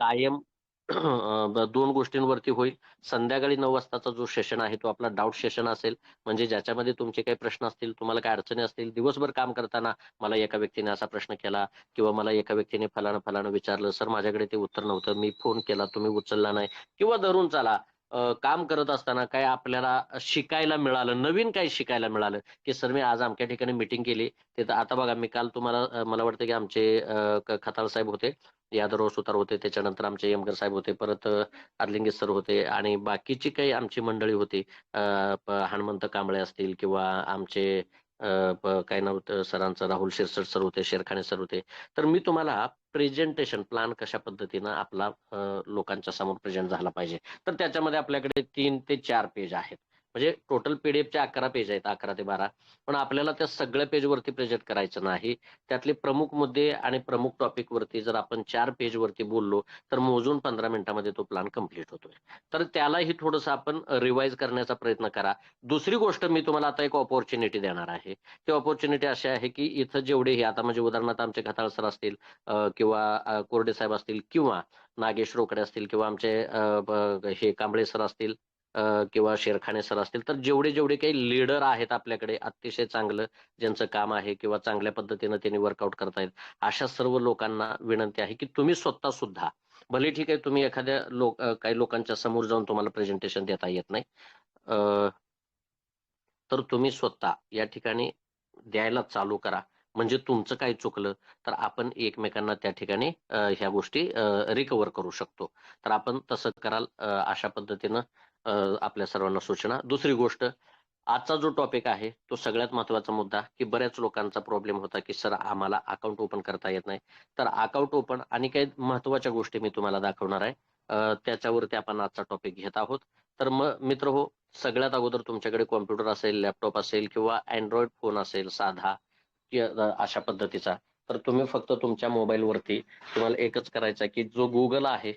कायम दोन गोष्टींवरती होईल. संध्याकाळी नऊ वाजताचा जो सेशन आहे तो आपला डाऊट सेशन असेल. म्हणजे ज्याच्यामध्ये तुमचे काही प्रश्न असतील तुम्हाला काही अडचणी असतील दिवसभर काम करताना मला एका व्यक्तीने असा प्रश्न केला किंवा मला एका व्यक्तीने फलानं फलानं विचारलं सर माझ्याकडे ते उत्तर नव्हतं. मी फोन केला तुम्ही उचलला नाही. किंवा धरून चाला काम करत असताना काय आपल्याला शिकायला मिळालं नवीन काही शिकायला मिळालं? की सर मी आज आमच्या ठिकाणी मिटिंग केली. तिथं आता बघा मी काल तुम्हाला मला वाटतं की आमचे खताल खताळ साहेब होते यादव सुतार होते त्याच्यानंतर आमचे यमकर साहेब होते परत अ, सर होते आणि बाकीची काही आमची मंडळी होती. हनुमंत कांबळे असतील किंवा आमचे काय नाव होतं सरांचं राहुल शिरसट सर होते शेरखाने सर होते. तर मी तुम्हाला प्रेझेंटेशन प्लॅन कशा पद्धतीनं आपला लोकांच्या समोर प्रेझेंट झाला पाहिजे. तर त्याच्यामध्ये आपल्याकडे तीन ते चार पेज आहेत. म्हणजे टोटल पीडीएफचे अकरा पेज आहेत अकरा ते बारा. पण आपल्याला त्या सगळ्या पेजवरती प्रेझेंट करायचं नाही. त्यातले प्रमुख मुद्दे आणि प्रमुख टॉपिक वरती जर आपण चार पेज वरती बोललो तर मोजून पंधरा मिनिटामध्ये तो प्लॅन कंप्लीट होतोय. तर त्यालाही थोडंसं आपण रिवाईज करण्याचा प्रयत्न करा. दुसरी गोष्ट मी तुम्हाला आता एक ऑपॉर्च्युनिटी देणार आहे. ती ऑपॉर्च्युनिटी अशी आहे की इथं जेवढेही आता म्हणजे उदाहरणार्थ आमचे खताळ सर असतील किंवा कोरडे साहेब असतील किंवा नागेश रोकडे असतील किंवा आमचे हे कांबळे सर असतील किंवा शेरखाने सर असतील तर जेवढे जेवढे काही लीडर आहेत आपल्याकडे अतिशय चांगलं ज्यांचं काम आहे किंवा चांगल्या पद्धतीनं त्यांनी वर्कआउट करतायत अशा सर्व लोकांना विनंती आहे की तुम्ही स्वतः सुद्धा भले ठीक आहे तुम्ही एखाद्या लोक काही लोकांच्या समोर जाऊन तुम्हाला प्रेझेंटेशन देता येत नाही तर तुम्ही स्वतः या ठिकाणी द्यायला चालू करा. म्हणजे तुमचं काय चुकलं तर आपण एकमेकांना त्या ठिकाणी ह्या गोष्टी रिकवर करू शकतो. तर आपण तसं कराल अशा पद्धतीनं आपल्या सर्वांना सूचना. दुसरी गोष्ट आजचा जो टॉपिक आहे तो सगळ्यात महत्त्वाचा मुद्दा की बऱ्याच लोकांचा प्रॉब्लेम होता की सर आम्हाला अकाउंट ओपन करता येत नाही. तर अकाउंट ओपन आणि काही महत्त्वाच्या गोष्टी मी तुम्हाला दाखवणार आहे. त्याच्यावरती आपण आजचा टॉपिक घेत आहोत. तर मग मित्र हो सगळ्यात अगोदर तुमच्याकडे कॉम्प्युटर असेल लॅपटॉप असेल किंवा अँड्रॉइड फोन असेल साधा अशा पद्धतीचा तर तुम्ही फक्त तुमच्या मोबाईलवरती तुम्हाला एकच करायचं की जो गुगल आहे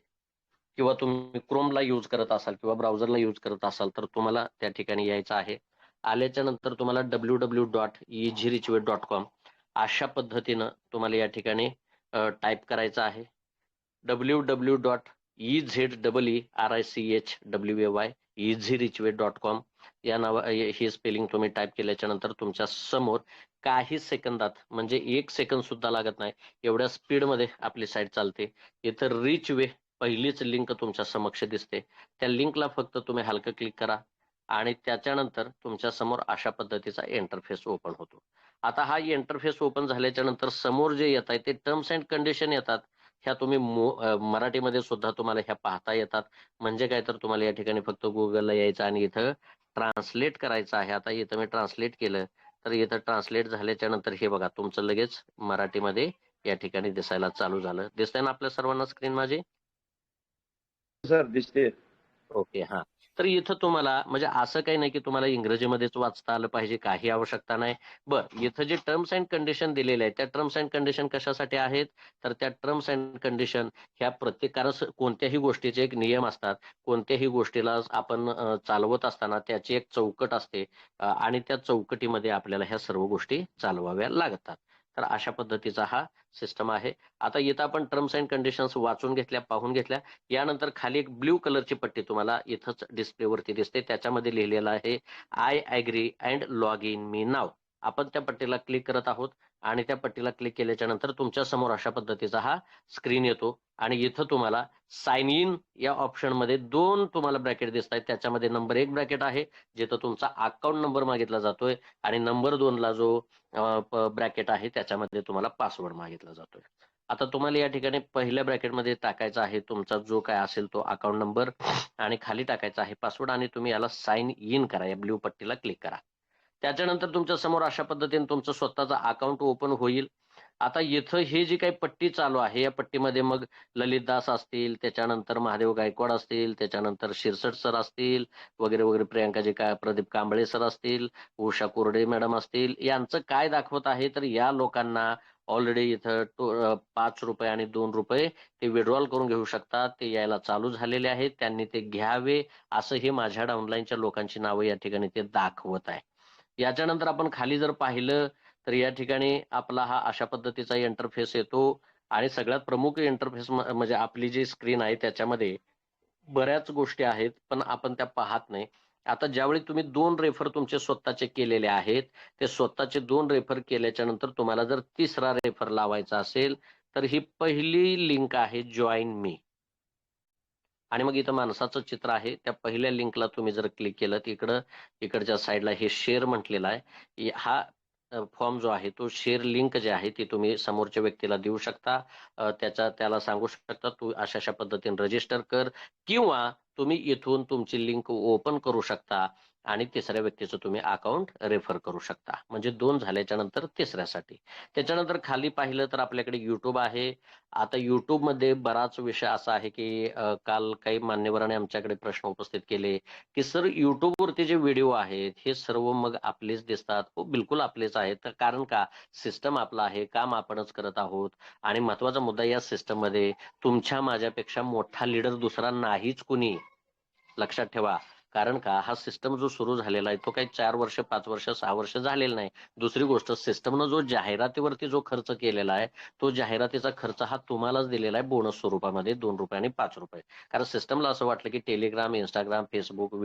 किंवा तुम्ही क्रोमला यूज करत असाल किंवा ब्राउझरला यूज करत असाल तर तुम्हाला त्या ठिकाणी यायचं आहे. आल्याच्यानंतर तुम्हाला W W dot dot com अशा पद्धतीनं तुम्हाला या ठिकाणी टाईप करायचं आहे. W W dot E Z double E R I C H W A Y easy rich way dot com या नावा हे स्पेलिंग तुम्ही टाईप केल्याच्यानंतर तुमच्यासमोर काही सेकंदात म्हणजे एक सेकंद सुद्धा लागत नाही. एवढ्या स्पीडमध्ये आपली साईट चालते. इथं रिच वे पहिलीच लिंक तुमच्या समक्ष दिसते. त्या लिंकला फक्त तुम्ही हलकं क्लिक करा आणि त्याच्यानंतर तुमच्यासमोर अशा पद्धतीचा इंटरफेस ओपन होतो. आता हा इंटरफेस ओपन झाल्याच्यानंतर समोर जे येत आहे ते टर्म्स अँड कंडिशन येतात. ह्या तुम्ही मराठीमध्ये सुद्धा तुम्हाला ह्या पाहता येतात. म्हणजे काय तर तुम्हाला या ठिकाणी फक्त गुगलला यायचं आणि इथं ट्रान्सलेट करायचं आहे. आता इथं मी ट्रान्सलेट केलं तर इथं ट्रान्सलेट झाल्याच्यानंतर हे बघा तुमचं लगेच मराठीमध्ये या ठिकाणी दिसायला चालू झालं. दिसतंय ना आपल्या सर्वांना स्क्रीन माझी? सर दिसते. ओके हा. तर इथं तुम्हाला म्हणजे असं काही नाही की तुम्हाला इंग्रजीमध्येच वाचता आलं पाहिजे काही आवश्यकता नाही. बर इथं जे टर्म्स अँड कंडिशन दिलेले आहेत त्या टर्म्स अँड कंडिशन कशासाठी आहेत? तर त्या टर्म्स अँड कंडिशन ह्या प्रत्येक कोणत्याही गोष्टीचे एक नियम असतात. कोणत्याही गोष्टीला आपण चालवत असताना त्याची एक चौकट असते. आणि त्या चौकटीमध्ये आपल्याला ह्या सर्व गोष्टी चालवाव्या लागतात. तर अशा पद्धतीचा हा सिस्टम आहे. आता इथं आपण टर्म्स अँड कंडिशन्स वाचून घेतल्या पाहून घेतल्या. यानंतर खाली एक ब्ल्यू कलरची पट्टी तुम्हाला इथंच डिस्प्लेवरती दिसते. त्याच्यामध्ये लिहिलेलं आहे I agree and log in मी नाव आपण त्या पट्टीला क्लिक करत आहोत. आणि त्या पट्टीला क्लिक केल्याच्यानंतर तुमच्यासमोर अशा पद्धतीचा हा स्क्रीन येतो. आणि इथं तुम्हाला साइन इन या ऑप्शनमध्ये दोन तुम्हाला ब्रॅकेट दिसत आहेत त्याच्यामध्ये नंबर एक ब्रॅकेट आहे जिथं तुमचा अकाउंट नंबर मागितला जातोय आणि नंबर दोनला जो ब्रॅकेट आहे त्याच्यामध्ये तुम्हाला पासवर्ड मागितला जातोय. आता तुम्हाला या ठिकाणी पहिल्या ब्रॅकेटमध्ये टाकायचा आहे तुमचा जो काय असेल तो अकाउंट नंबर आणि खाली टाकायचा आहे पासवर्ड आणि तुम्ही याला साइन इन करा या ब्ल्यू पट्टीला क्लिक करा. त्याच्यानंतर तुमच्यासमोर अशा पद्धतीने तुमचं स्वतःचं अकाउंट ओपन होईल. आता इथं हे जी काही पट्टी चालू आहे या पट्टीमध्ये मग ललित दास असतील त्याच्यानंतर महादेव गायकवाड असतील त्याच्यानंतर शिरसट सर असतील वगैरे वगैरे प्रियांकाजी का प्रदीप कांबळे सर असतील उषा कोरडे मॅडम असतील यांचं काय दाखवत आहे? तर या लोकांना ऑलरेडी इथं टो- पाच रुपये आणि दोन रुपये ते विड्रॉल करून घेऊ शकतात. ते यायला चालू झालेले आहेत. त्यांनी ते घ्यावे असं हे माझ्या डाऊनलाईनच्या लोकांची नावं या ठिकाणी ते दाखवत आहे. याच्यानंतर आपण खाली जर पाहिलं तर या ठिकाणी आपला हा अशा पद्धतीचा इंटरफेस येतो. आणि सगळ्यात प्रमुख इंटरफेस म्हणजे आपली जी स्क्रीन आहे त्याच्यामध्ये बऱ्याच गोष्टी आहेत पण आपण त्या पाहत नाही. आता ज्यावेळी तुम्ही दोन रेफर तुमचे स्वतःचे केलेले आहेत ते स्वतःचे दोन रेफर केल्याच्यानंतर तुम्हाला जर तिसरा रेफर लावायचा असेल तर ही पहिली लिंक आहे जॉईन मी आणि मग इथं माणसाचं चित्र आहे. त्या पहिल्या लिंकला तुम्ही जर क्लिक केलं तर इकडं इकडच्या साईडला हे शेअर म्हटलेलं आहे. हा फॉर्म जो आहे तो शेअर लिंक जे आहे ती तुम्ही समोरच्या व्यक्तीला देऊ शकता. त्याचा त्याला सांगू शकता तू अशा अशा पद्धतीने रजिस्टर कर. किंवा तुम्ही इथून तुमची लिंक ओपन करू शकता. आणि तिसऱ्या व्यक्तीचं तुम्ही अकाउंट रेफर करू शकता. म्हणजे दोन झाल्याच्यानंतर तिसऱ्यासाठी. त्याच्यानंतर खाली पाहिलं तर आपल्याकडे युट्यूब आहे. आता युट्यूबमध्ये बराच विषय असा आहे की काल काही मान्यवरांनी आमच्याकडे प्रश्न उपस्थित केले की सर युट्यूबवरती जे व्हिडिओ आहेत हे सर्व मग आपलेच दिसतात. हो बिलकुल आपलेच आहेत. तर कारण का? सिस्टम आपला आहे काम आपणच करत आहोत. आणि महत्त्वाचा मुद्दा या सिस्टममध्ये तुमच्या माझ्यापेक्षा मोठा लीडर दुसरा नाहीच कुणी? लक्षात ठेवा. कारण का? हा सिस्टम जो सुरू झालेला आहे तो काही चार वर्ष पाच वर्ष सहा वर्ष झालेला नाही. दुसरी गोष्ट सिस्टमनं जो जाहिरातीवरती जो खर्च केलेला आहे तो जाहिरातीचा खर्च हा तुम्हालाच दिलेला आहे बोनस स्वरूपामध्ये दोन रुपये आणि पाच रुपये. कारण सिस्टमला असं वाटलं की टेलिग्राम इंस्टाग्राम फेसबुक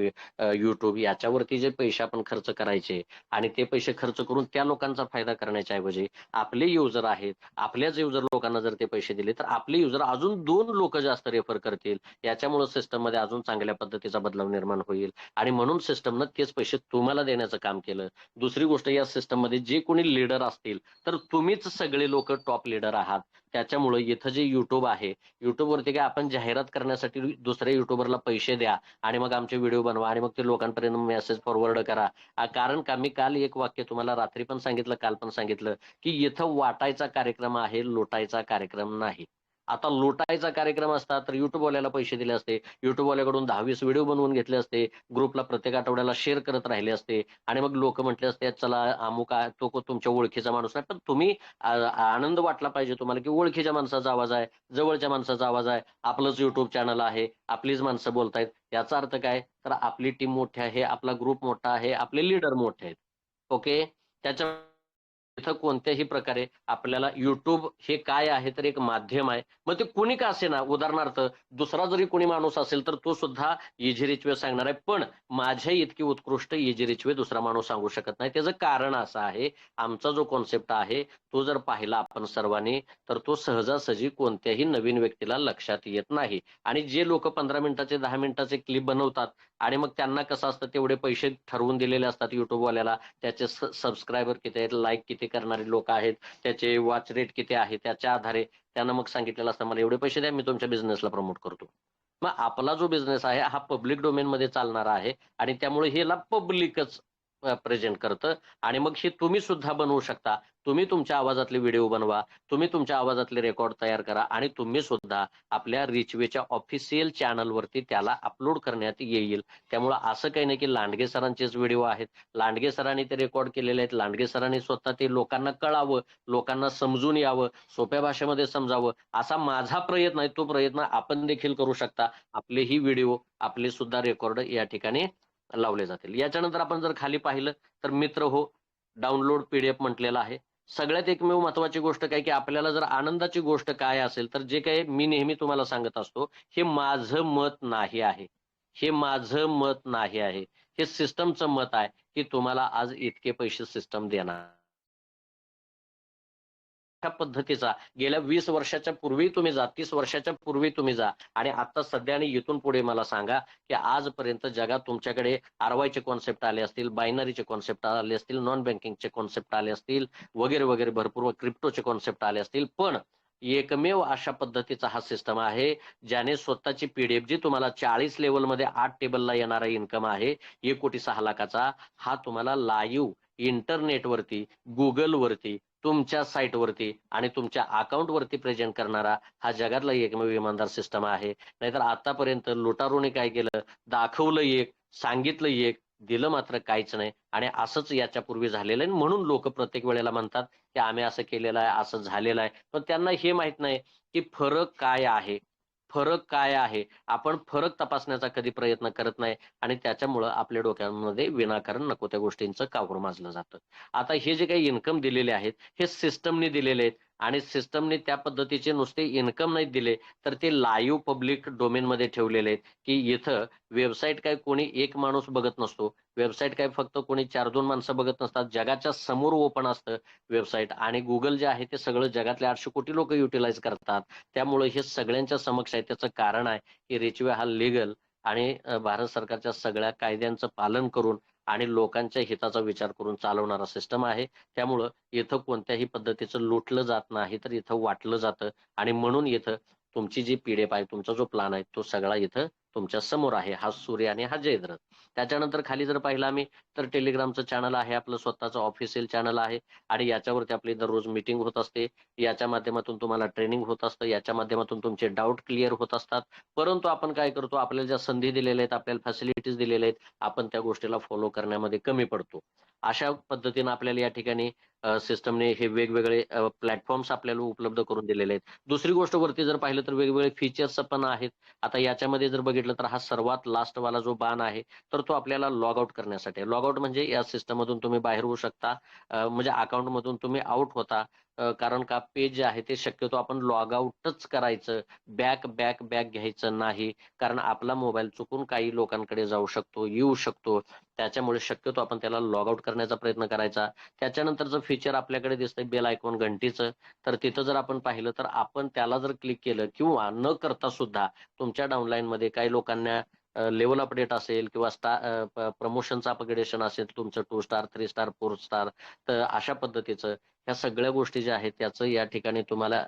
युट्यूब याच्यावरती जे पैसे आपण खर्च करायचे आणि ते पैसे खर्च करून त्या लोकांचा फायदा करण्याच्या ऐवजी आपले युजर आहेत आपल्याच युजर लोकांना जर ते पैसे दिले तर आपले युजर अजून दोन लोक जास्त रेफर करतील. याच्यामुळे सिस्टममध्ये अजून चांगल्या पद्धतीचा बदलाव निर्माण होईल. आणि म्हणून सिस्टमनं तेच पैसे तुम्हाला देण्याचं काम केलं. दुसरी गोष्ट या सिस्टममध्ये जे कोणी लीडर असतील तर तुम्हीच सगळे लोक टॉप लीडर आहात. त्याच्यामुळे इथं जे युट्यूब आहे युट्यूबवरती काय आपण जाहिरात करण्यासाठी दुसऱ्या युट्यूबरला पैसे द्या आणि मग आमचे व्हिडिओ बनवा आणि मग ते लोकांपर्यंत मेसेज फॉरवर्ड करा. कारण का मी काल एक वाक्य तुम्हाला रात्री पण सांगितलं काल पण सांगितलं की इथं वाटायचा कार्यक्रम आहे लोटायचा कार्यक्रम नाही. आता लोटायचा कार्यक्रम असता तर युट्यूबवाल्याला पैसे दिले असते. युट्यूबवाल्याकडून दहा वीस व्हिडिओ बनवून घेतले असते. ग्रुपला प्रत्येक आठवड्याला शेअर करत राहिले असते. आणि मग लोक म्हटले असते चला अमुक तो को- तुमच्या ओळखीचा माणूस नाही. पण तुम्ही आनंद वाटला पाहिजे तुम्हाला की ओळखीच्या माणसाचा आवाज आहे जवळच्या माणसाचा आवाज आहे आपलंच युट्यूब चॅनल आहे आपलीच माणसं बोलतायत. याचा अर्थ काय? तर आपली टीम मोठी आहे आपला ग्रुप मोठा आहे आपले लीडर मोठे आहेत. ओके त्याच्या इथं कोणत्याही प्रकारे आपल्याला युट्यूब हे काय आहे तर एक माध्यम आहे. मग ते कुणी का असे ना उदाहरणार्थ दुसरा जरी कोणी माणूस असेल तर तो सुद्धा इजी रिचवे सांगणार आहे. पण माझ्या इतकी उत्कृष्ट इजी रिचवे दुसरा माणूस सांगू शकत नाही. त्याचं कारण असं आहे आमचा जो कॉन्सेप्ट आहे तो जर पाहिला आपण सर्वांनी तर तो सहजासहजी कोणत्याही नवीन व्यक्तीला लक्षात येत नाही. आणि जे लोक पंधरा मिनिटाचे दहा मिनिटाचे क्लिप बनवतात आणि मग त्यांना कसं असतं तेवढे पैसे ठरवून दिलेले असतात युट्यूबवाल्याला त्याचे सबस्क्रायबर किती आहेत लाईक किती करणारे लोक आहेत त्याचे वॉच रेट किती आहे त्याच्या आधारे त्यांना मग सांगितलेलं असतं मला एवढे पैसे द्या मी तुमच्या बिझनेसला प्रमोट करतो. मग आपला जो बिझनेस आहे हा पब्लिक डोमेन मध्ये चालणारा आहे आणि त्यामुळे हेला पब्लिकच प्रेझेंट करतं. आणि मग हे तुम्ही सुद्धा बनवू शकता. तुम्ही तुमच्या आवाजातले व्हिडिओ बनवा. तुम्ही तुमच्या आवाजातले रेकॉर्ड तयार करा. आणि तुम्ही सुद्धा आपल्या रिचवेच्या ऑफिशियल चॅनलवरती त्याला अपलोड करण्यात येईल. त्यामुळं असं काही नाही की लांडगे सरांचेच व्हिडिओ आहेत. लांडगे सरांनी ते रेकॉर्ड केलेले आहेत. लांडगे सरांनी स्वतः ते लोकांना कळावं. लोकांना समजून यावं. सोप्या भाषेमध्ये समजावं. असा माझा प्रयत्न आहे. तो प्रयत्न आपण देखील करू शकता. आपले ही व्हिडिओ आपले सुद्धा रेकॉर्ड या ठिकाणी लावले जातील. याच्यानंतर आपण जर खाली पाहिलं तर मित्र हो डाउनलोड पीडीएफ म्हटलेला आहे. सगळ्यात एकमेव महत्वाची गोष्ट काय की आपल्याला जर आनंदाची गोष्ट काय असेल तर जे काही मी नेहमी तुम्हाला सांगत असतो हे माझं मत नाही आहे. हे माझं मत नाही आहे. हे सिस्टमचं मत आहे की तुम्हाला आज इतके पैसे सिस्टम देणार. अशा पद्धतीचा. गेल्या वीस वर्षाच्या पूर्वी तुम्ही जा तीस वर्षाच्या पूर्वी तुम्ही जा. आणि आता सध्या आणि इथून पुढे मला सांगा की आजपर्यंत जगात तुमच्याकडे आरवायचे कॉन्सेप्ट आले असतील बायनरीचे कॉन्सेप्ट आले असतील नॉन बँकिंगचे कॉन्सेप्ट आले असतील वगैरे वगैरे भरपूर क्रिप्टोचे कॉन्सेप्ट आले असतील. पण एकमेव अशा पद्धतीचा हा सिस्टम आहे ज्याने स्वतःची पीडीएफ जी तुम्हाला चाळीस लेवलमध्ये आठ टेबलला येणारा इन्कम आहे एक कोटी सहा लाखाचा हा तुम्हाला लाईव्ह इंटरनेटवरती गुगलवरती तुमच्या साईटवरती आणि तुमच्या अकाउंटवरती प्रेझेंट करणारा हा जगातला एकमेव इमानदार सिस्टम आहे. नाहीतर आतापर्यंत लुटारूने काय केलं? दाखवलं एक सांगितलं एक दिलं मात्र काहीच नाही. आणि असंच याच्या पूर्वी झालेलं आहे. म्हणून लोक प्रत्येक वेळेला म्हणतात की आम्ही असं केलेलं आहे असं झालेलं आहे. पण त्यांना हे माहीत नाही की फरक काय आहे. फरक काय आहे? आपण फरक तपासण्याचा कधी प्रयत्न करत नाही आणि त्याच्यामुळं आपल्या डोक्यामध्ये विनाकारण नको त्या गोष्टींचं कावूर माजलं जातं. आता हे जे काही इन्कम दिलेले आहेत हे सिस्टमने दिलेले आहेत आणि सिस्टमने त्या पद्धतीचे नुसते इन्कम नाही दिले तर ते लाईव्ह पब्लिक डोमेन मध्ये ठेवलेले आहेत. की इथं वेबसाईट काय कोणी एक माणूस बघत नसतो. वेबसाईट काय फक्त कोणी चार दोन माणसं बघत नसतात. जगाच्या समोर ओपन असतं वेबसाईट आणि गुगल जे आहे ते सगळं जगातले आठशे कोटी लोक युटिलाइज करतात. त्यामुळे हे सगळ्यांच्या समक्ष आहे. त्याचं कारण आहे की रेचवे हा लिगल आणि भारत सरकारच्या सगळ्या कायद्यांचं पालन करून आणि लोकांच्या हिताचा विचार करून चालवणारा सिस्टम आहे. त्यामुळं इथं कोणत्याही पद्धतीचं लुटलं जात नाही तर इथं वाटलं जातं. आणि म्हणून इथं तुमची जी पीडीएफ आहे तुमचा जो प्लान आहे तो सगळा इथं तुमच्यासमोर आहे हा सूर्य आणि हा जयद्रथ. त्याच्यानंतर खाली जर पाहिलं आम्ही तर टेलिग्रामचं चॅनल आहे आपलं स्वतःचं ऑफिशियल चॅनल आहे आणि याच्यावरती आपली दररोज मीटिंग होत असते. याच्या माध्यमातून तुम्हाला ट्रेनिंग होत असतं याच्या माध्यमातून तुमचे डाऊट क्लिअर होत असतात. परंतु आपण काय करतो आपल्याला ज्या संधी दिलेल्या आहेत आपल्याला फॅसिलिटीज दिलेल्या आहेत आपण त्या गोष्टीला फॉलो करण्यामध्ये कमी पडतो. अशा पद्धतीनं आपल्याला या ठिकाणी सिस्टमने हे वेगवेगळे प्लॅटफॉर्म्स आपल्याला उपलब्ध करून दिलेले आहेत. दुसरी गोष्ट वरती जर पाहिलं तर वेगवेगळे फीचर्स पण आहेत. आता याच्यामध्ये जर बघितलं तर हा सर्वात लास्ट वाला जो बाण आहे तर तो आपल्याला लॉग आउट करण्यासाठी लॉग आउट म्हणजे या सिस्टम मधून तुम्ही बाहेर होऊ शकता. म्हणजे अकाउंट मधून तुम्ही आउट होता. कारण का पेज जे आहे ते शक्यतो आपण लॉग आउटच करायचं. बॅक बॅक बॅक घ्यायचं नाही. कारण आपला मोबाईल चुकून काही लोकांकडे जाऊ शकतो येऊ शकतो. त्याच्यामुळे शक्यतो आपण त्याला लॉग आउट करण्याचा प्रयत्न करायचा. त्याच्यानंतरचं फीचर आपल्याकडे दिसतंय बेल आयकॉन घंटीचं तर तिथं जर आपण पाहिलं तर आपण त्याला जर क्लिक केलं किंवा न करता सुद्धा तुमच्या डाऊनलाईन मध्ये काही लोकांना लेवल अपडेट असेल किंवा स्टार प्रमोशनचं अपग्रेडेशन असेल तुमचं two star three star four star तर अशा पद्धतीचं ह्या सगळ्या गोष्टी ज्या आहेत त्याचं या ठिकाणी तुम्हाला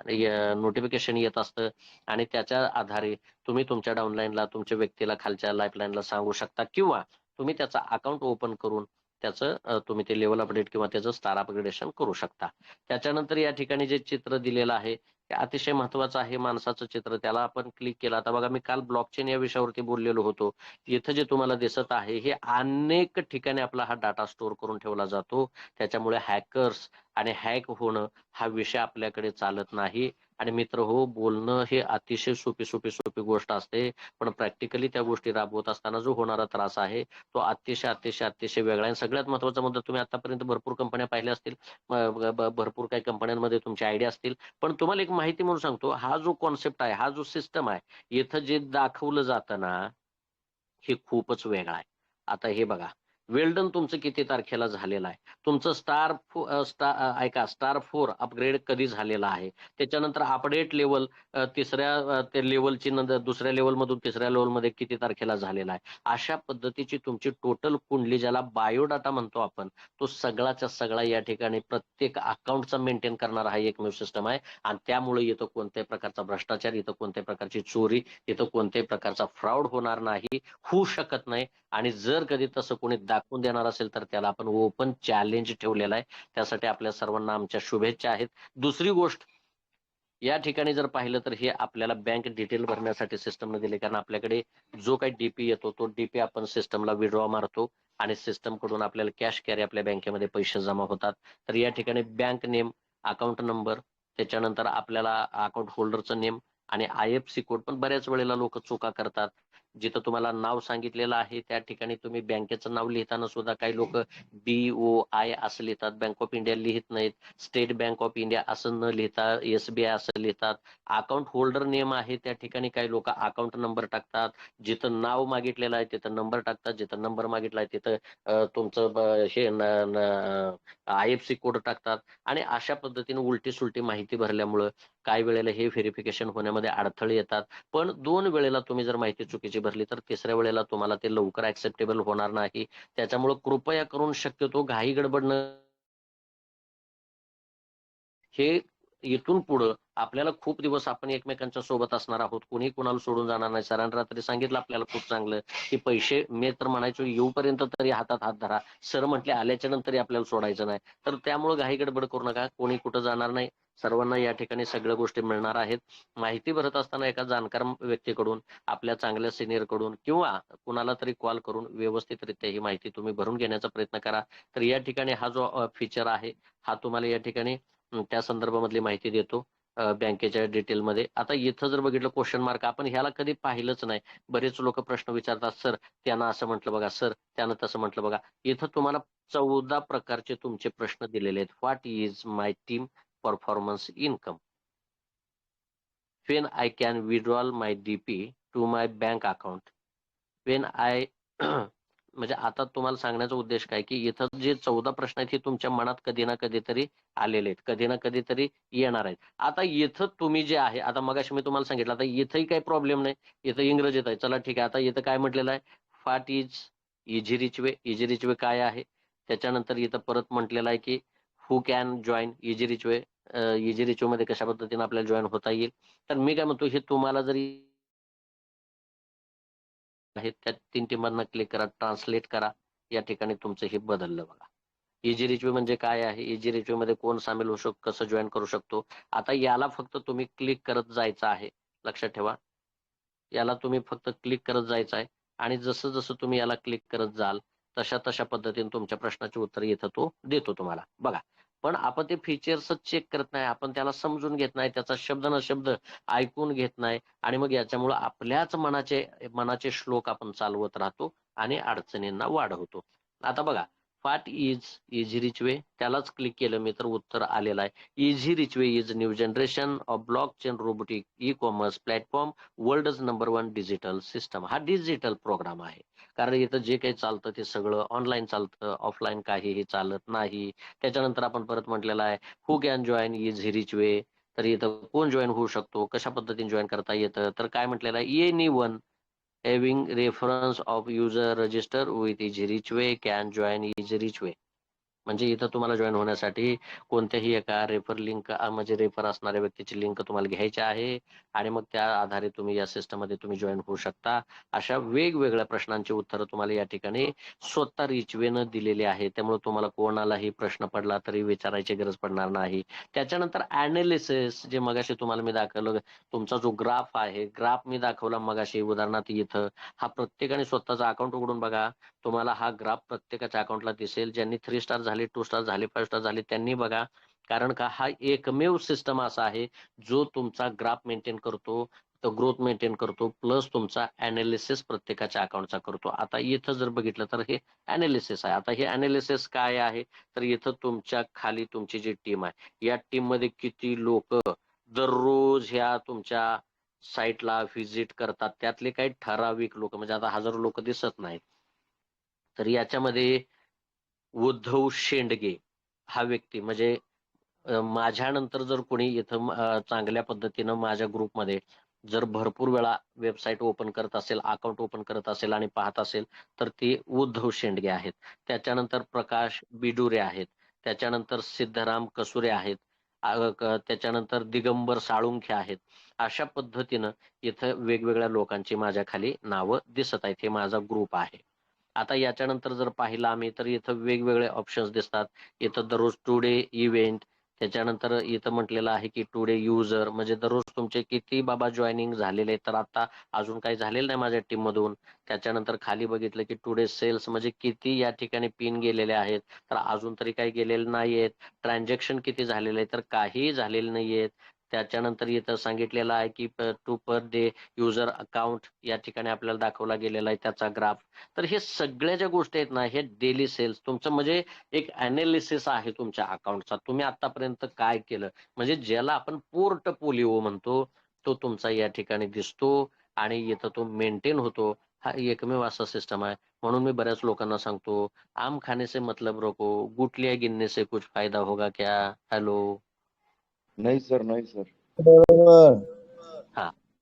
नोटिफिकेशन येत असतं. आणि त्याच्या आधारे तुम्ही तुमच्या डाऊनलाईनला तुमच्या व्यक्तीला खालच्या लाईफलाईनला सांगू शकता किंवा तुम्ही त्याचा अकाउंट ओपन करून त्याचं तुम्ही ते लेवल अपडेट किंवा त्याचं स्टार अपग्रेडेशन करू शकता. त्याच्यानंतर या ठिकाणी जे चित्र दिलेलं आहे ते अतिशय महत्वाचं आहे माणसाचं चित्र. त्याला आपण क्लिक केलं. आता बघा मी काल ब्लॉकचेन या विषयावरती बोललेलो होतो. इथं जे तुम्हाला दिसत आहे हे अनेक ठिकाणी आपला हा डाटा स्टोअर करून ठेवला जातो. त्याच्यामुळे हॅकर्स आणि हॅक होणं हा विषय आपल्याकडे चालत नाही. आणि मित्र हो बोलणं हे अतिशय सोपी सोपी सोपी गोष्ट असते. पण प्रॅक्टिकली त्या गोष्टी राबवत असताना जो होणारा त्रास आहे तो अतिशय अतिशय अतिशय वेगळा आहे. आणि सगळ्यात महत्त्वाचा मुद्दा म्हणजे तुम्ही आतापर्यंत भरपूर कंपन्या पाहिल्या असतील भरपूर काही कंपन्यांमध्ये तुमची आयडिया असतील. पण तुम्हाला एक माहिती म्हणून सांगतो हा जो कॉन्सेप्ट आहे हा जो सिस्टम आहे इथं जे दाखवलं जातं ना हे खूपच वेगळं आहे. आता हे बघा वेल्डन तुमचं किती तारखेला झालेलं आहे? तुमचं स्टार स्टार ऐका स्टार फोर अपग्रेड कधी झालेला आहे? त्याच्यानंतर अपडेट लेवल तिसऱ्या ते लेवलची नंतर दुसऱ्या लेवल मधून तिसऱ्या लेवलमध्ये किती तारखेला झालेला आहे? अशा पद्धतीची तुमची टोटल कुंडली ज्याला बायोडाटा म्हणतो आपण तो सगळाच्या सगळा या ठिकाणी प्रत्येक अकाउंटचा मेंटेन करणारा हा एकमेव सिस्टम आहे. आणि त्यामुळे इथं कोणत्याही प्रकारचा भ्रष्टाचार इथं कोणत्याही प्रकारची चोरी इथं कोणत्याही प्रकारचा फ्रॉड होणार नाही होऊ शकत नाही. आणि जर कधी तसं कोणी दाखवून देणार असेल तर त्याला आपण ओपन चॅलेंज ठेवलेला आहे त्यासाठी आपल्या सर्वांना आमच्या शुभेच्छा आहेत दुसरी गोष्ट या ठिकाणी जर पाहिलं तर हे आपल्याला बँक डिटेल भरण्यासाठी सिस्टमने दिले कारण आपल्याकडे जो काही डीपी येतो तो डीपी आपण सिस्टमला विड्रॉ मारतो आणि सिस्टमकडून आपल्याला कॅश कॅरी आपल्या बँकेमध्ये पैसे जमा होतात तर या ठिकाणी बँक नेम अकाउंट नंबर त्याच्यानंतर आपल्याला अकाउंट होल्डरचं नेम आणि आय एफ सी कोड पण बऱ्याच वेळेला लोक चुका करतात जिथं तुम्हाला नाव सांगितलेलं आहे त्या ठिकाणी तुम्ही बँकेचं नाव लिहिताना सुद्धा काही लोक बी ओ आय असं लिहितात बँक ऑफ इंडिया लिहित नाहीत स्टेट बँक ऑफ इंडिया असं न लिहिता एस बी आय असं लिहितात. अकाउंट होल्डर नेम आहे त्या ठिकाणी काही लोक अकाउंट नंबर टाकतात. जिथं नाव मागितलेलं आहे तिथं नंबर टाकतात. जिथं नंबर मागितला आहे तिथं तुमचं हे आय एफ सी कोड टाकतात. आणि अशा पद्धतीने उलटी सुलटी माहिती भरल्यामुळं काही वेळेला हे व्हेरिफिकेशन होण्यामध्ये अडथळे येतात. पण दोन वेळेला तुम्ही जर माहिती चुकीची भरली तर तिसऱ्या वेळेला तुम्हाला ते लवकर ऍक्सेप्टेबल होणार नाही. त्याच्यामुळे कृपया करून शक्यतो घाई गडबड न हे इथून पुढं आपल्याला खूप दिवस आपण एकमेकांच्या सोबत असणार आहोत. कोणी कुणाला सोडून जाणार नाही. सरांनी रात्री सांगितलं आपल्याला खूप चांगलं. की पैसे मी तर म्हणायचो येऊपर्यंत तरी हातात हात धरा. सर म्हटले आल्याच्या नंतरही आपल्याला सोडायचं नाही. तर त्यामुळे घाई गडबड करू नका. कोणी कुठं जाणार नाही. सर्वांना या ठिकाणी सगळ्या गोष्टी मिळणार आहेत. माहिती भरत असताना एका जाणकार व्यक्तीकडून आपल्या चांगल्या सिनियरकडून किंवा कुणाला तरी कॉल करून व्यवस्थितरित्या ही माहिती तुम्ही भरून घेण्याचा प्रयत्न करा. तर या ठिकाणी हा जो फीचर आहे हा तुम्हाला या ठिकाणी त्या संदर्भामधली माहिती देतो बँकेच्या डिटेलमध्ये आता इथं जर बघितलं क्वेश्चन मार्क आपण ह्याला कधी पाहिलंच नाही. बरेच लोक प्रश्न विचारतात सर त्यांना असं म्हटलं बघा सर त्यानं तसं म्हटलं बघा. इथं तुम्हाला चौदा प्रकारचे तुमचे प्रश्न दिलेले आहेत. What is my team performance income. When i can withdraw my dp to my bank account. When i म्हणजे आता तुम्हाला सांगण्याचा उद्देश काय की इथं जे चौदा प्रश्न आहेत हे तुमच्या मनात कधी ना कधीतरी आलेले आहेत कधी ना कधीतरी येणार आहेत. आता इथं तुम्ही जे आहे आता मगाशी मी तुम्हाला सांगितलं आता इथंही काही प्रॉब्लेम नाही इथं इंग्रजीत आहे. चला ठीक आहे आता इथं काय म्हटलेलं आहे? What is easy rich way easy rich way काय आहे? त्याच्यानंतर इथं परत म्हटलेलं आहे की who can join easy rich way easy rich मध्ये कशा पद्धतीने आपल्याला जॉईन होता येईल. तर मी काय म्हणतो हे तुम्हाला जरी आहेत त्या तीन टीमांना क्लिक करा ट्रान्सलेट करा. या ठिकाणी तुमचं हे बदललं बघा. इजी रिच्यू म्हणजे काय आहे? इजी रिच्यू मध्ये कोण सामील होऊ शकतो कसं जॉईन करू शकतो? आता याला फक्त तुम्ही क्लिक करत जायचं आहे. लक्षात ठेवा. याला तुम्ही फक्त क्लिक करत जायचं आहे. आणि जसं जसं तुम्ही याला क्लिक करत जाल तशा तशा पद्धतीने तुमच्या प्रश्नाचे उत्तर येतं तो देतो तुम्हाला. बघा. पण आपण ते फीचर्स चेक करत नाही आपण त्याला समजून घेत नाही त्याचा शब्द न शब्द ऐकून घेत नाही आणि मग याच्यामुळे आपल्याच मनाचे मनाचे श्लोक आपण चालवत राहतो आणि अडचणींना वाढवतो. आता बघा फाट इज इझी रिच वे त्यालाच क्लिक केलं मी तर उत्तर आलेलं आहे. Easy rich way is new generation of blockchain robotic E commerce platform world number one digital system हा डिजिटल प्रोग्राम आहे. कारण इथं जे काही चालतं ते सगळं ऑनलाईन चालतं ऑफलाईन काहीही चालत नाही. त्याच्यानंतर आपण परत म्हटलेलं आहे who can join easy rich way तर इथं कोण जॉईन होऊ शकतो? कशा पद्धतीने जॉईन करता येतं? तर काय म्हटलेलं आहे? Anyone Having reference of user register with each reachway can join each reachway. म्हणजे इथं तुम्हाला जॉईन होण्यासाठी कोणत्याही एका रेफर लिंक म्हणजे रेफर असणाऱ्या व्यक्तीची लिंक तुम्हाला घ्यायची आहे आणि मग त्या आधारे तुम्ही या सिस्टममध्ये तुम्ही जॉईन होऊ शकता. अशा वेगवेगळ्या प्रश्नांची उत्तरं तुम्हाला या ठिकाणी स्वतः रिचवेनं दिलेली आहे. त्यामुळे तुम्हाला कोणालाही प्रश्न पडला तरी विचारायची गरज पडणार नाही. त्याच्यानंतर अनालिसिस जे मगाशी तुम्हाला मी दाखवलं तुमचा जो ग्राफ आहे ग्राफ मी दाखवला मगाशी उदाहरणार्थ इथं. हा प्रत्येकाने स्वतःचा अकाउंट उघडून बघा. तुम्हाला हा ग्राफ प्रत्येकाच्या अकाउंटला दिसेल. ज्यांनी थ्री स्टार झाले टू स्टार झाले फाईव्ह स्टार झाले त्यांनी बघा. कारण का हा एकमेव सिस्टम असा आहे जो तुमचा ग्राफ मेंटेन करतो तो ग्रोथ मेंटेन करतो प्लस तुमचा अनालिसिस प्रत्येकाच्या अकाउंटचा करतो. आता इथं जर बघितलं तर हे अनालिसिस आहे. आता हे अनालिसिस काय आहे? तर इथं तुमच्या खाली तुमची जी टीम आहे या टीममध्ये किती लोक दररोज ह्या तुमच्या साईटला व्हिजिट करतात? त्यातले काही ठराविक लोक म्हणजे आता हजारो लोक दिसत नाहीत. तर याच्यामध्ये उद्धव शेंडगे हा व्यक्ती म्हणजे माझ्यानंतर जर कोणी इथं चांगल्या पद्धतीनं माझ्या ग्रुपमध्ये जर भरपूर वेळा वेबसाईट ओपन करत असेल अकाउंट ओपन करत असेल आणि पाहत असेल तर ते उद्धव शेंडगे आहेत. त्याच्यानंतर प्रकाश बिडुरे आहेत. त्याच्यानंतर सिद्धराम कसुरे आहेत. त्याच्यानंतर दिगंबर साळुंखे आहेत. अशा पद्धतीनं इथं वेगवेगळ्या लोकांची माझ्या खाली नावं दिसत आहेत. हे माझा ग्रुप आहे. आता याच्यानंतर जर पाहिलं आम्ही तर इथं वेगवेगळे ऑप्शन्स दिसतात. इथं दररोज टुडे इव्हेंट त्याच्यानंतर इथं म्हटलेलं आहे की टुडे युजर म्हणजे दररोज तुमचे किती बाबा जॉईनिंग झालेले आहेत तर आता अजून काही झालेलं नाही माझ्या टीम मधून. त्याच्यानंतर खाली बघितलं की टुडे सेल्स म्हणजे किती या ठिकाणी पिन गेलेले आहेत तर अजून तरी काही गेलेले नाहीयेत. ट्रान्झॅक्शन किती झालेले आहे तर काही झालेले नाहीयेत. त्याच्यानंतर इथं सांगितलेलं आहे की two per day user account या ठिकाणी आपल्याला दाखवला गेलेला आहे त्याचा ग्राफ तर हे सगळ्या ज्या गोष्टी आहेत ना हे डेली सेल्स तुमचं म्हणजे एक अनालिसिस आहे तुमच्या अकाउंटचा तुम्ही आतापर्यंत काय केलं? म्हणजे ज्याला आपण पोर्टफोलिओ म्हणतो तो तुमचा या ठिकाणी दिसतो आणि इथं तो मेंटेन होतो. हा एकमेव असा सिस्टम आहे. म्हणून मी बऱ्याच लोकांना सांगतो आम खाने से मतलब रोको गुटलिया गिनने से कुछ फायदा होगा क्या? हॅलो नाही सर नाही सर. बरोबर.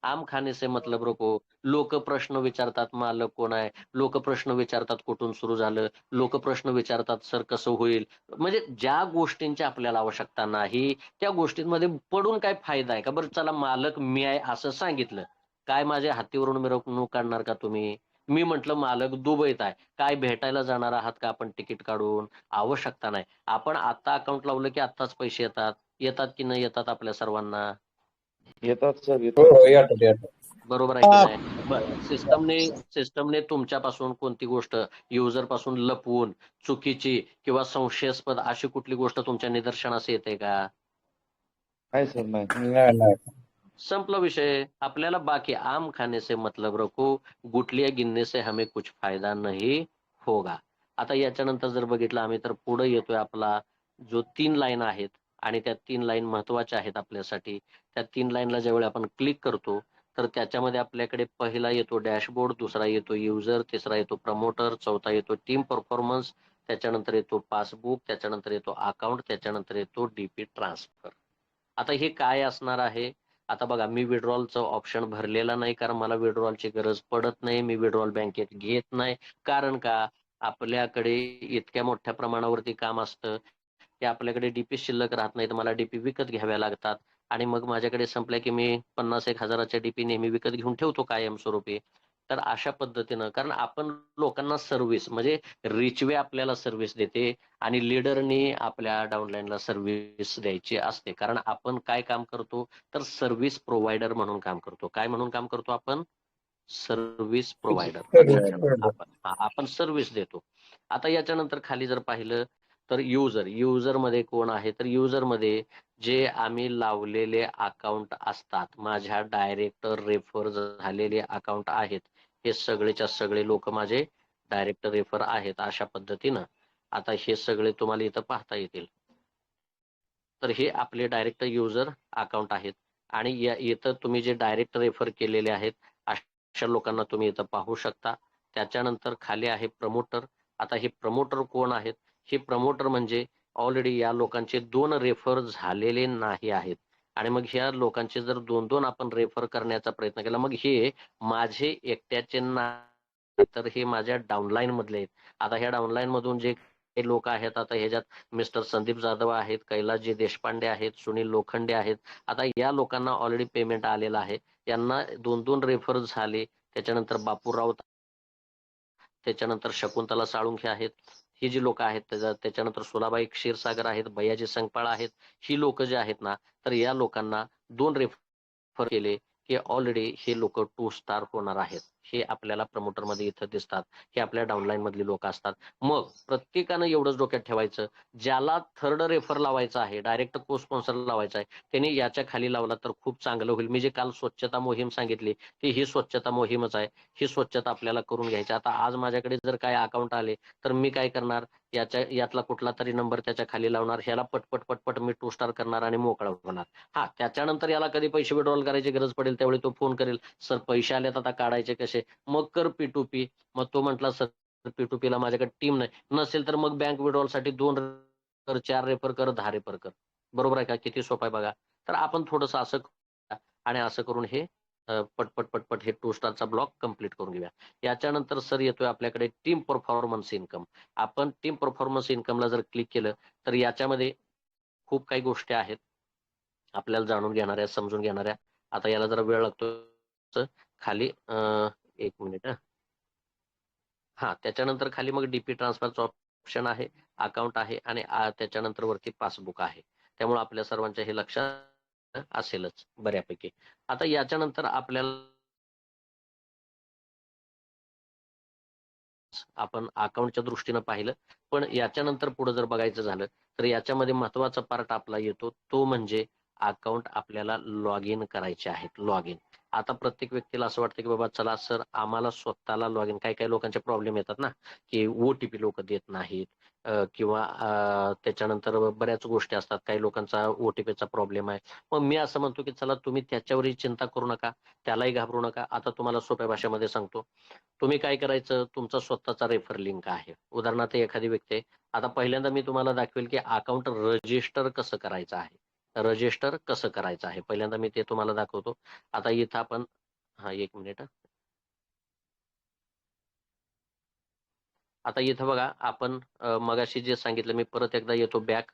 आम खाने से मतलब रखो लोक प्रश्न विचारतात मालक कोण आहे? लोक प्रश्न विचारतात कुठून सुरू झालं? लोक प्रश्न विचारतात सर कसं होईल? म्हणजे ज्या गोष्टींची आपल्याला आवश्यकता नाही त्या गोष्टींमध्ये पडून काय फायदा आहे का? बरं चला मालक मी आहे असं सांगितलं. काय माझ्या हातीवरून मिरवणूक काढणार का तुम्ही? मी म्हंटल मालक दुबईत आहे. काय भेटायला जाणार आहात का आपण तिकीट काढून? आवश्यकता नाही. आपण आता अकाउंट लावलं की आत्ताच पैसे येतात. येतात की नाही येतात आपल्या सर्वांना? येतात सर हो येतात. हो येतात येतात. बरोबर आहे की नाही? सिस्टमने सिस्टमने तुमच्यापासून कोणती गोष्ट युजरपासून लपवून चुकीची किंवा संशयास्पद अशी कुठली गोष्ट तुमच्या निदर्शनास येते का? नाही सर नाही. नाही नाही. संपला विषय. आपल्याला बाकी आम खाने से मतलब रखो गुटलिया गिनने से हमें कुछ फायदा नहीं होगा. आता याच्यानंतर जर बघितलं आम्ही तर पुढे येतोय आपला जो तीन लाईन आहेत. आणि त्या तीन लाईन महत्त्वाच्या आहेत आपल्यासाठी. त्या तीन लाईनला ज्यावेळी आपण क्लिक करतो तर त्याच्यामध्ये आपल्याकडे पहिला येतो डॅशबोर्ड दुसरा येतो युजर तिसरा येतो प्रमोटर चौथा येतो टीम परफॉर्मन्स त्याच्यानंतर येतो पासबुक त्याच्यानंतर येतो अकाउंट त्याच्यानंतर येतो डीपी ट्रान्सफर आता हे काय असणार आहे? आता बघा मी विड्रॉलचं ऑप्शन भरलेला नाही कारण मला विड्रॉलची गरज पडत नाही. मी विड्रॉल बँकेत घेत नाही. कारण का? आपल्याकडे इतक्या मोठ्या प्रमाणावरती काम असतं. की आपल्याकडे डीपी शिल्लक राहत नाही तर मला डीपी विकत घ्याव्या लागतात. आणि मग माझ्याकडे संपल्या की मी पन्नास एक हजाराच्या डीपी नेहमी विकत घेऊन ठेवतो कायमस्वरूपी. तर अशा पद्धतीनं कारण आपण लोकांना सर्व्हिस म्हणजे रिचवे आपल्याला सर्व्हिस देते आणि लीडरनी आपल्या डाऊनलाईनला सर्व्हिस द्यायची असते. कारण आपण काय काम करतो? तर सर्व्हिस प्रोव्हायडर म्हणून काम करतो. काय म्हणून काम करतो आपण? सर्व्हिस प्रोव्हायडर आपण आपण सर्व्हिस देतो. आता याच्यानंतर खाली जर पाहिलं तर युजर युजरमध्ये कोण आहे? तर युजरमध्ये जे आम्ही लावलेले अकाउंट असतात माझ्या डायरेक्टर रेफर झालेले अकाउंट आहेत हे सगळेच्या सगळे लोक माझे डायरेक्ट रेफर आहेत अशा पद्धतीनं. आता हे सगळे तुम्हाला इथं पाहता येतील. तर हे आपले डायरेक्ट युजर अकाउंट आहेत आणि या इथं तुम्ही जे डायरेक्ट रेफर केलेले आहेत अशा लोकांना तुम्ही इथं पाहू शकता. त्याच्यानंतर खाली आहे प्रमोटर आता हे प्रमोटर कोण आहेत? हे प्रमोटर म्हणजे ऑलरेडी या लोकांचे दोन रेफर झालेले नाही आहेत. आणि मग ह्या लोकांचे जर दोन दोन आपण रेफर करण्याचा प्रयत्न केला मग हे माझे एकट्याचे नाही तर हे माझ्या डाऊनलाईन मधले आहेत. आता ह्या डाऊनलाईन मधून जे लोक आहेत आता ह्याच्यात मिस्टर संदीप जाधव आहेत कैलासजी देशपांडे आहेत सुनील लोखंडे आहेत. आता या लोकांना ऑलरेडी पेमेंट आलेलं आहे. यांना दोन दोन रेफर झाले. त्याच्यानंतर बापू राऊत त्याच्यानंतर शकुंतला साळुंखे आहेत. ही जी लोक आहेत त्याच्या त्याच्यानंतर सोलाबाई क्षीरसागर आहेत भैयाजी संगपाळ आहेत ही लोक जे आहेत ना तर या लोकांना दोन रेफर केले की ऑलरेडी हे लोक टू स्टार होणार आहेत. हे आपल्याला प्रमोटरमध्ये इथं दिसतात. हे आपल्या डाऊनलाईन मधली लोक असतात. मग प्रत्येकानं एवढंच डोक्यात ठेवायचं ज्याला थर्ड रेफर लावायचा आहे डायरेक्ट को स्पॉन्सर लावायचा आहे त्याने याच्या खाली लावला तर खूप चांगलं होईल. मी जे काल स्वच्छता मोहीम सांगितली ती ही स्वच्छता मोहीमच आहे. ही स्वच्छता आपल्याला करून घ्यायची. आता आज माझ्याकडे जर काय अकाउंट आले तर मी काय करणार? याच्या यातला कुठला तरी नंबर त्याच्याखाली लावणार ह्याला पटपट पटपट मी टू स्टार करणार आणि मोकळा होणार. हा त्याच्यानंतर याला कधी पैसे विड्रॉल करायची गरज पडेल त्यावेळी तो फोन करेल सर पैसे आले आता काढायचे कसे? मग कर पी टू पी मग तो म्हटला सर पी टू पी ला माझ्याकडे टीम नाही. नसेल तर मग बँक विड्रॉलसाठी दोन कर चार रेफर कर दहा रेफर कर. बरोबर आहे का? किती सोपं आहे बघा. तर आपण थोडस असं आणि असं करून हे पटपट पटपट हे टू स्टारचा ब्लॉक कंप्लीट करून घेऊया. याच्यानंतर सर येतोय आपल्याकडे टीम परफॉर्मन्स इन्कम. आपण टीम परफॉर्मन्स इन्कमला जर क्लिक केलं तर याच्यामध्ये खूप काही गोष्टी आहेत. आपल्याला जाणून घेणाऱ्या समजून घेणाऱ्या. आता याला जरा वेळ लागतो. खाली एक मिनिट हा. त्याच्यानंतर खाली मग डीपी ट्रान्सफरचा ऑप्शन आहे अकाउंट आहे आणि त्याच्यानंतर वरती पासबुक आहे. त्यामुळे आपल्या सर्वांच्या हे लक्षात असेलच बऱ्यापैकी. आता याच्यानंतर आपल्याला आपण अकाउंटच्या दृष्टीनं पाहिलं पण याच्यानंतर पुढे जर बघायचं झालं तर याच्यामध्ये महत्त्वाचा पार्ट आपला येतो तो म्हणजे अकाउंट आपल्याला लॉग इन करायचे आहेत लॉग इन आता प्रत्येक व्यक्तीला असं वाटतं की बाबा चला सर आम्हाला स्वतःला लॉग इन काही काही लोकांचे प्रॉब्लेम येतात ना की ओटीपी लोक देत नाहीत किंवा त्याच्यानंतर बऱ्याच गोष्टी असतात. काही लोकांचा ओटीपीचा प्रॉब्लेम आहे. मग मी असं म्हणतो की चला तुम्ही त्याच्यावरही चिंता करू नका. त्यालाही घाबरू नका. आता तुम्हाला सोप्या भाषेमध्ये सांगतो. तुम्ही काय करायचं? तुमचा स्वतःचा रेफर लिंक आहे. उदाहरणार्थ एखादी व्यक्ती आता पहिल्यांदा मी तुम्हाला दाखवेल की अकाउंट रजिस्टर कसं करायचं आहे. रजिस्टर कसं करायचं आहे? पहिल्यांदा मी ते तुम्हाला दाखवतो. आता इथं आपण हा एक मिनिट. आता इथं बघा आपण मगाशी जे सांगितलं मी परत एकदा येतो बॅक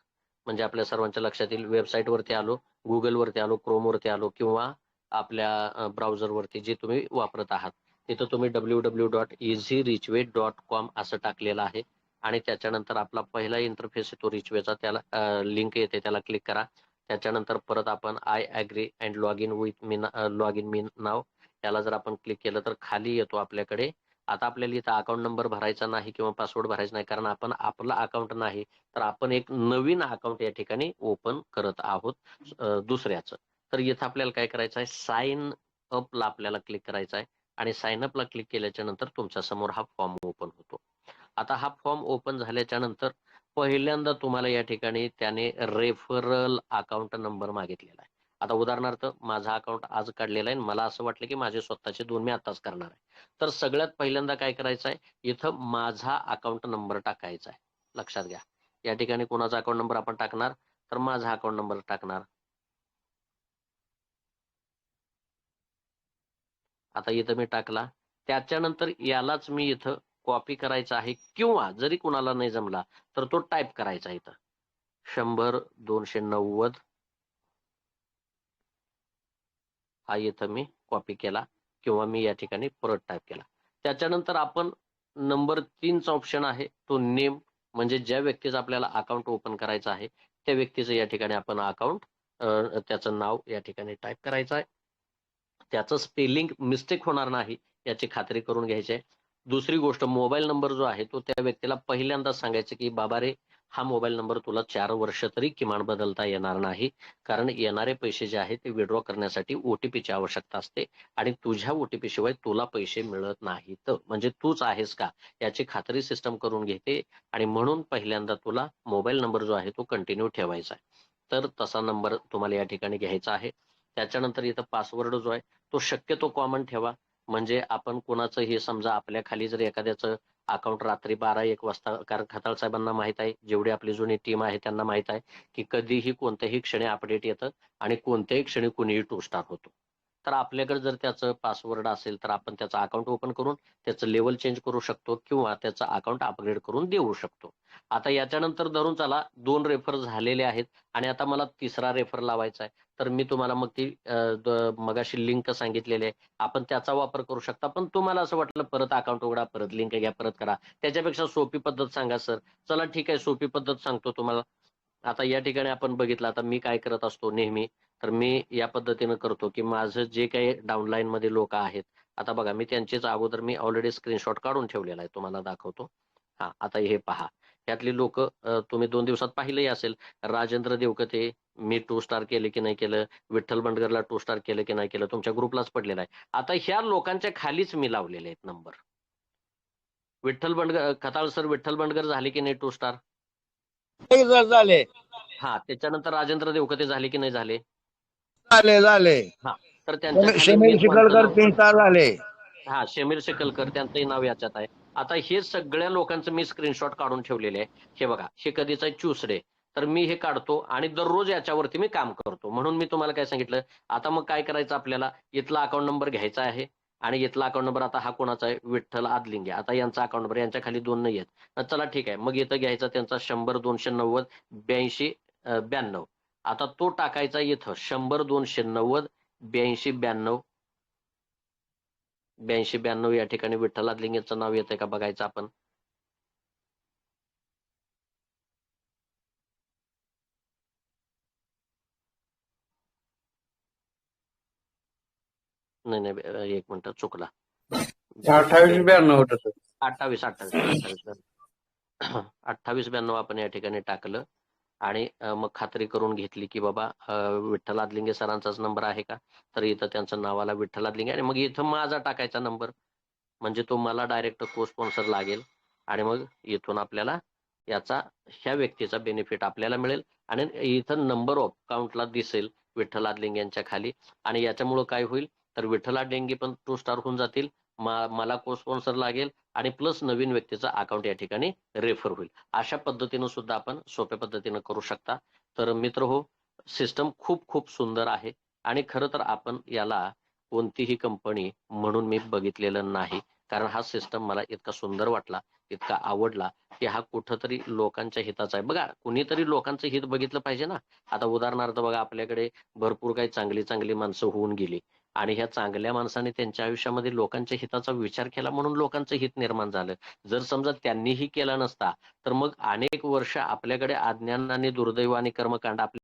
म्हणजे आपल्या सर्वांच्या लक्षात येईल वेबसाईट वरती आलो गुगल वरती आलो क्रोम वरती आलो किंवा आपल्या ब्राउझर वरती जे तुम्ही वापरत आहात. तिथं तुम्ही W W dot easy rich way dot com असं टाकलेलं आहे. आणि त्याच्यानंतर आपला पहिला इंटरफेस येतो रिचवेचा त्याला लिंक येते त्याला क्लिक करा. त्याच्यानंतर परत आपण I agree and log in with me log in मी नाव याला जर आपण क्लिक केलं तर खाली येतो आपल्याकडे. आता आपल्याला इथं अकाउंट नंबर भरायचा नाही किंवा पासवर्ड भरायचा नाही कारण आपण आपलं अकाउंट नाही तर आपण एक नवीन अकाउंट या ठिकाणी ओपन करत आहोत दुसऱ्याचं. तर इथं आपल्याला काय करायचं आहे? साइन अपला आपल्याला क्लिक करायचं आहे आणि साइन अपला क्लिक केल्याच्यानंतर तुमच्यासमोर हा फॉर्म ओपन होतो. आता हा फॉर्म ओपन झाल्याच्यानंतर पहिल्यांदा तुम्हाला या ठिकाणी त्याने रेफरल अकाउंट नंबर मागितलेला आहे. आता उदाहरणार्थ माझा अकाउंट आज काढलेला आहे मला असं वाटलं की माझे स्वतःचे दोन मी आताच करणार आहे. तर सगळ्यात पहिल्यांदा काय करायचं आहे? इथं माझा अकाउंट नंबर टाकायचा आहे. लक्षात घ्या. या ठिकाणी कोणाचा अकाउंट नंबर आपण टाकणार? तर माझा अकाउंट नंबर टाकणार. आता इथं मी टाकला. त्याच्यानंतर यालाच मी इथं कॉपी करायचा आहे किंवा जरी कुणाला नाही जमला तर तो टाईप करायचा इथं. शंभर दोनशे नव्वद हा इथं मी कॉपी केला किंवा मी या ठिकाणी परत टाईप केला. त्याच्यानंतर आपण नंबर तीनचा ऑप्शन आहे तो नेम म्हणजे ज्या व्यक्तीचं आपल्याला अकाउंट ओपन करायचं आहे त्या व्यक्तीचं या ठिकाणी आपण अकाउंट त्याचं नाव या ठिकाणी टाईप करायचं आहे. त्याचं स्पेलिंग मिस्टेक होणार नाही याची खात्री करून घ्यायची आहे. दुसरी गोष्ट मोबाईल नंबर जो आहे तो त्या व्यक्तीला पहिल्यांदा सांगायचं की बाबा रे हा मोबाईल नंबर तुला चार वर्ष तरी किमान बदलता येणार नाही. कारण येणारे पैसे जे आहेत ते विड्रॉ करण्यासाठी ओटीपीची आवश्यकता असते आणि तुझ्या ओटीपी शिवाय तुला पैसे मिळत नाहीत. म्हणजे तूच आहेस का? याची खात्री सिस्टम करून घेते आणि म्हणून पहिल्यांदा तुला मोबाईल नंबर जो आहे तो कंटिन्यू ठेवायचा आहे. तर तसा नंबर तुम्हाला या ठिकाणी घ्यायचा आहे. त्याच्यानंतर इथं पासवर्ड जो आहे तो शक्यतो कॉमन ठेवा. म्हणजे आपण कोणाचं हे समजा आपल्या खाली जर एखाद्याचं अकाउंट रात्री बारा एक वाजता. कारण खताळ साहेबांना माहीत आहे जेवढी आपली जुनी टीम आहे त्यांना माहीत आहे की कधीही कोणत्याही क्षणी अपडेट येतं आणि कोणत्याही क्षणी कुणीही टू स्टार होतो. तर आपल्याकडे जर त्याचं पासवर्ड असेल तर आपण त्याचं अकाउंट ओपन करून त्याचं लेवल चेंज करू शकतो किंवा त्याचं अकाउंट अपग्रेड करून देऊ शकतो. आता याच्यानंतर धरून चला दोन रेफर झालेले आहेत आणि आता मला तिसरा रेफर लावायचा आहे. तर मी तुम्हाला मग ती मगाशी लिंक सांगितलेली आहे. आपण त्याचा वापर करू शकता पण तुम्हाला असं वाटलं परत अकाउंट उघडा परत लिंक घ्या परत करा. त्याच्यापेक्षा सोपी पद्धत सांगा सर. चला ठीक आहे सोपी पद्धत सांगतो तुम्हाला. आता या ठिकाणी आपण बघितलं आता मी काय करत असतो नेहमी तर मी या पद्धतीनं करतो की माझं जे काही डाऊनलाईन मध्ये लोक आहेत आता बघा मी त्यांचेच अगोदर मी ऑलरेडी स्क्रीनशॉट काढून ठेवलेला आहे तुम्हाला दाखवतो. हा आता हे पहा. यातली लोक तुम्ही दोन दिवसात पाहिलंही असेल राजेंद्र देवकते मी टू स्टार केले की नाही केलं विठ्ठल बंडगरला टू स्टार केलं की नाही केलं तुमच्या ग्रुपलाच पडलेला आहे. आता ह्या लोकांच्या खालीच मी लावलेले आहेत नंबर विठ्ठल बंडगर खताळ सर विठ्ठल बंडगर झाले की नाही टू स्टार झाले. हा त्याच्यानंतर राजेंद्र देवकते झाले की नाही झाले? झाले झाले. तर त्यांच्या समीर शिकलकर तीन स्टार झाले. हा शमीर शेकलकर त्यांचंही नाव याच्यात आहे. आता हे सगळ्या लोकांचं मी स्क्रीनशॉट काढून ठेवलेले आहे. हे बघा हे कधीच आहे ट्युसडे तर मी हे काढतो आणि दररोज याच्यावरती मी काम करतो. म्हणून मी तुम्हाला काय सांगितलं? आता मग काय करायचं आपल्याला? इथला अकाउंट नंबर घ्यायचा आहे. आणि इथला अकाउंट नंबर आता हा कोणाचा आहे? विठ्ठल आदलिंगे. आता यांचा अकाउंट नंबर यांच्या खाली दोन नाही आहेत. चला ठीक आहे. मग इथं घ्यायचा त्यांचा शंभर दोनशे नव्वद ब्याऐंशी ब्याण्णव. आता तो टाकायचा इथं शंभर दोनशे नव्वद ब्याऐंशी ब्याण्णव. ब्याऐंशी ब्याण्णव या ठिकाणी विठ्ठल आदलिंगेचं नाव येतंय का बघायचं आपण? नाही नाही एक मिनिट चुकला. अठ्ठावीस ब्याण्णव होत सर अठ्ठावीस अठ्ठावीस अठ्ठावीस ब्याण्णव. अठ्ठावीस ब्याण्णव आपण या ठिकाणी टाकलं. आणि अं, मग खात्री करून घेतली की बाबा अं, विठ्ठल आदलिंगे सरांचाच नंबर आहे का? तर इथं त्यांचं नाव आला विठ्ठल आदलिंगे. आणि मग इथं माझा टाकायचा नंबर. म्हणजे तो मला डायरेक्ट को स्पॉन्सर लागेल. आणि मग इथून आपल्याला याचा ह्या व्यक्तीचा बेनिफिट आपल्याला मिळेल. आणि इथं नंबर ऑफ अकाउंटला दिसेल विठ्ठल आदलिंगे यांच्या खाली. आणि याच्यामुळं काय होईल? तर विठ्ठला डेंगे पण टू स्टार होऊन जातील. मला को स्पॉन्सर लागेल आणि प्लस नवीन व्यक्तीचं अकाउंट या ठिकाणी रेफर होईल. अशा पद्धतीनं सुद्धा आपण सोप्या पद्धतीनं करू शकता. तर मित्र हो सिस्टम खूप खूप सुंदर आहे. आणि खरं तर आपण याला कोणतीही कंपनी म्हणून मी बघितलेलं नाही. कारण हा सिस्टम मला इतका सुंदर वाटला इतका आवडला की हा कुठंतरी लोकांच्या हिताचा आहे. बघा कुणीतरी लोकांचं हित बघितलं पाहिजे ना. आता उदाहरणार्थ बघा आपल्याकडे भरपूर काही चांगली चांगली माणसं होऊन गेली. आणि ह्या चांगल्या माणसाने त्यांच्या आयुष्यामध्ये लोकांच्या हिताचा विचार केला म्हणून लोकांचं हित निर्माण झालं. जर समजा त्यांनीही केला नसता तर मग अनेक वर्ष आपल्याकडे अज्ञान आणि दुर्दैव आणि कर्मकांड आपल्या